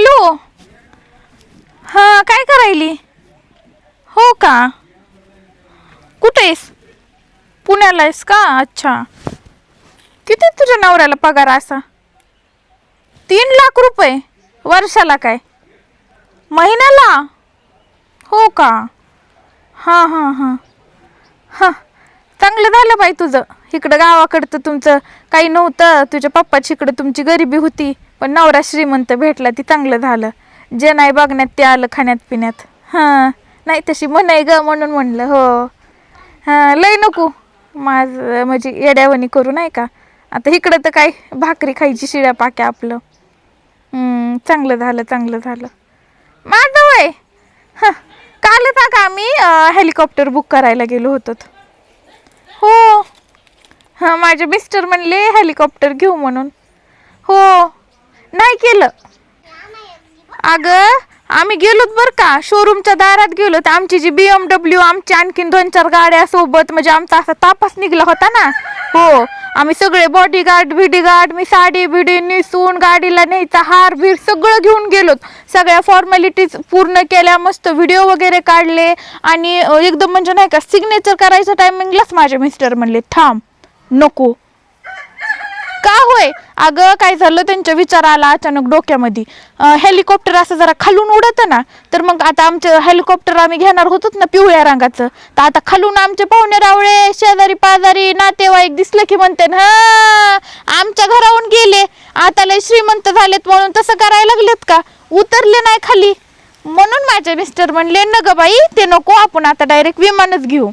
Hello. हां काय करायली? हो का? कुठे आहेस? पुण्याला आहेस का? अच्छा. किती तुझ्या नवऱ्याला पगार असा? तीन लाख रुपये वर्षाला काय? महिन्याला? हो का? हां हां हां. हां. चांगलं झालं बाई तुझं. इकडं गावाकडं तर तुमचं काही नव्हतं. तुझ्या पप्पाची इकडं तुमची गरिबी होती. पण नवरा श्रीमंत भेटला ती चांगलं झालं. जे नाही बघण्यात ते आलं खाण्यात पिण्यात. हां नाही तशी म्हणाय ग म्हणून म्हणलं हो. हां लय नको. माझं म्हणजे येड्यावणी करू नाही का? आता इकडं तर काय भाकरी खायची शिळ्या पाक्या आपलं. चांगलं झालं चांगलं झालं. माझं वय. हां कालच का आम्ही हेलिकॉप्टर बुक करायला गेलो होतो. हो. हां माझे मिस्टर म्हणले हेलिकॉप्टर घेऊ म्हणून. हो. नाही केलं. अगं आम्ही गेलोत बरं का. शोरूमच्या दारात गेलो तर आमची जी बी एम डब्ल्यू आमच्या आणखीन दोन चार गाड्या सोबत म्हणजे आमचा असा तापास निघला होता ना. हो. आम्ही सगळे बॉडीगार्ड बिडीगार्ड मी साडी बिडी निसून गाडीला न्यायचा हार बीर सगळं घेऊन गेलोत. सगळ्या फॉर्मॅलिटीज पूर्ण केल्या मस्त व्हिडिओ वगैरे काढले. आणि एकदम म्हणजे नाही का सिग्नेचर करायच्या टायमिंगलाच माझे मिस्टर म्हणले थांब नको. का होय? अगं काय झालं? त्यांच्या विचार आला अचानक डोक्यामध्ये. हेलिकॉप्टर असं जरा खालून उडतं ना तर मग आता आमचं हेलिकॉप्टर आम्ही घेणार होतोच ना पिवळ्या रंगाचं. तर आता खालून आमचे पाहुणे रावळे शेजारी पाजारी नातेवाईक दिसलं की म्हणते ना आमच्या घराहून गेले. आता लय श्रीमंत झालेत म्हणून तसं करायला लागलेत का? उतरले नाही खाली. म्हणून माझे मिस्टर म्हणले न ग बाई ते नको आपण आता डायरेक्ट विमानच घेऊ.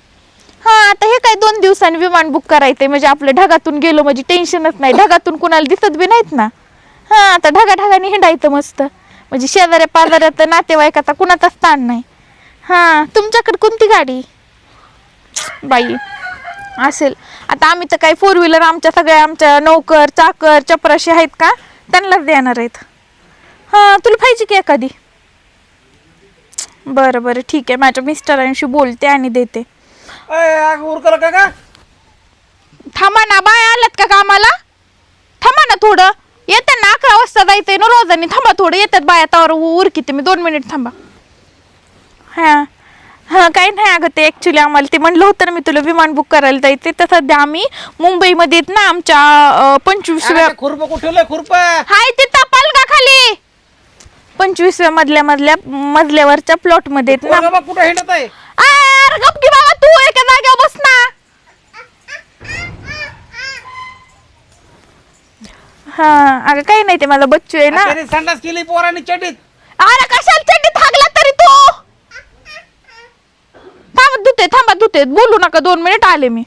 हा आता हे काय दोन दिवसांनी विमान बुक करायचंय. म्हणजे आपलं ढगातून गेलो म्हणजे टेन्शनच नाही. ढगातून कुणाला दिसत बी नाहीत ना. हा आता ढगा ढगाने हिंडायचं मस्त. म्हणजे शेजाऱ्या पाजाऱ्यात नातेवाईकाचा कुणाचाच ताण नाही. हा तुमच्याकडे कोणती गाडी? बाई असेल. आता आम्ही तर काही फोर व्हीलर आमच्या सगळ्या आमच्या नोकर चाकर चपराशी आहेत का? त्यांनाच देणार आहेत. हा तुला पाहिजे की एखादी? बरं बरं ठीक आहे. माझ्या मिस्टरांशी बोलते आणि देते. अय आग उरकलं का का थांबा ना बाय आल्यात का कामाला? थांबा ना थोडं. येतात ना अकरा वाजता जायचंय ना रोजानी. थांबा थोडं. येतात बाया तावर उर किती मी. दोन मिनिट थांबा. हां. हां काही नाही अगं ते ॲक्च्युली आम्हाला ते म्हणलं होतं ना मी तुला विमान बुक करायला जायचे तर सध्या आम्ही मुंबईमध्ये आहेत ना आमच्या अं, पंचवीसव्या खुरप कुठे खुरप? हाय ते तपाल का खाली? पंचवीसव्या मधल्या मधल्या मजल्यावरच्या प्लॉटमध्ये आहेत ना. कुठे हिंडत आहे अरे गप की बाबा तू एका जागेवर बस ना हा अगं काही नाही ते मला बच्चू आहे ना. त्याने संडास केली पोराने चटीत अरे कशाला चड्डी थागला तरी तू? थांबा धुते थांबा धुते. बोलू नका दोन मिनिट आले मी.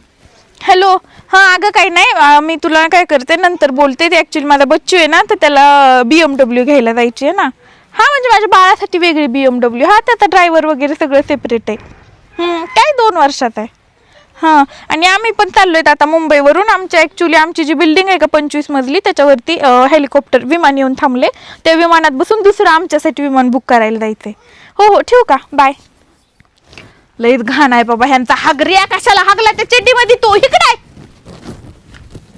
हॅलो हां अगं काही नाही अं, मी तुला काय करते नंतर बोलते. ते ॲक्च्युली माझा बच्चू आहे ना तर त्याला बी एम डब्ल्यू घ्यायला जायची आहे ना. हां म्हणजे माझ्या बाळासाठी वेगळी बी एम डब्ल्यू हा त्याचा ड्रायव्हर वगैरे सगळं सेपरेट आहे. हम्म, काय दोन वर्षात आहे? हां आणि आम्ही पण चाललोय आता मुंबईवरून. आमच्या ॲक्च्युली आमची जी बिल्डिंग आहे का पंचवीस मजली त्याच्यावरती हेलिकॉप्टर विमान येऊन थांबले. त्या विमानात बसून दुसरं आमच्यासाठी विमान बुक करायला जायचंय. हो हो ठेवू का? बाय लईच घाण आहे बाबा ह्यांचा हागरिया कशाला हागला? त्या चेड्डीमध्ये तो इकडे आहे.